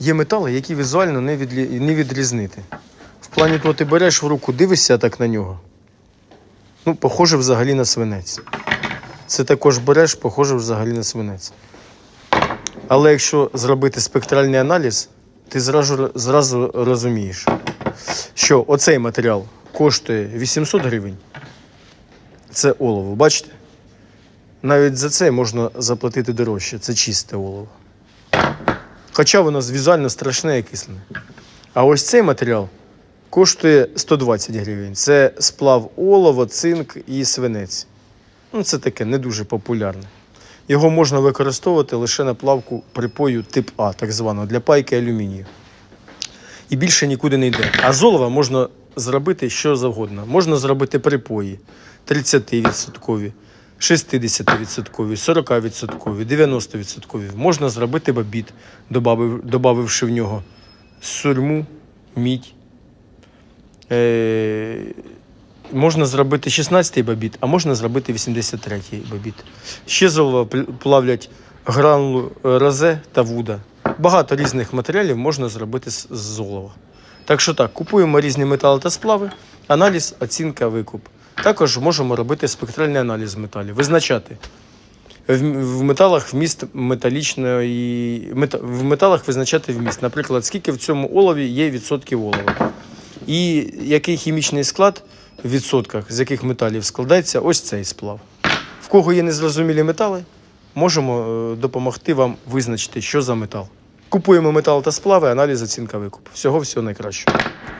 Є метали, які візуально не, відлі... не відрізнити. В плані того, ти береш в руку, дивишся так на нього. Ну, похоже взагалі на свинець. Це також береш, похоже взагалі на свинець. Але якщо зробити спектральний аналіз, ти зразу, зразу розумієш, що оцей матеріал коштує 800 гривень. Це олово, бачите? Навіть за це можна заплатити дорожче. Це чисте олово. Хоча воно візуально страшне і кислене. А ось цей матеріал коштує 120 гривень. Це сплав олово, цинк і свинець. Ну, це таке не дуже популярне. Його можна використовувати лише на плавку припою тип А, так званого, для пайки алюмінію. І більше нікуди не йде. А з олова можна зробити що завгодно. Можна зробити припої 30%, 60%, 40%, 90%. Можна зробити бабіт, добавивши в нього сурму, мідь. Е, можна зробити 16-й бабіт, а можна зробити 83-й бабіт. Ще з олова пл- плавлять гранулу е, розе та вуда. Багато різних матеріалів можна зробити з золова. Так що так, купуємо різні метали та сплави, аналіз, оцінка, викуп. Також можемо робити спектральний аналіз металів, визначати в, металах вміст металічної в металах визначати вміст. Наприклад, скільки в цьому олові є відсотків олова. І який хімічний склад в відсотках, з яких металів складається ось цей сплав. В кого є незрозумілі метали, можемо е, допомогти вам визначити, що за метал. Купуємо метал та сплави, аналіз, оцінка викуп. Всього всього найкращого.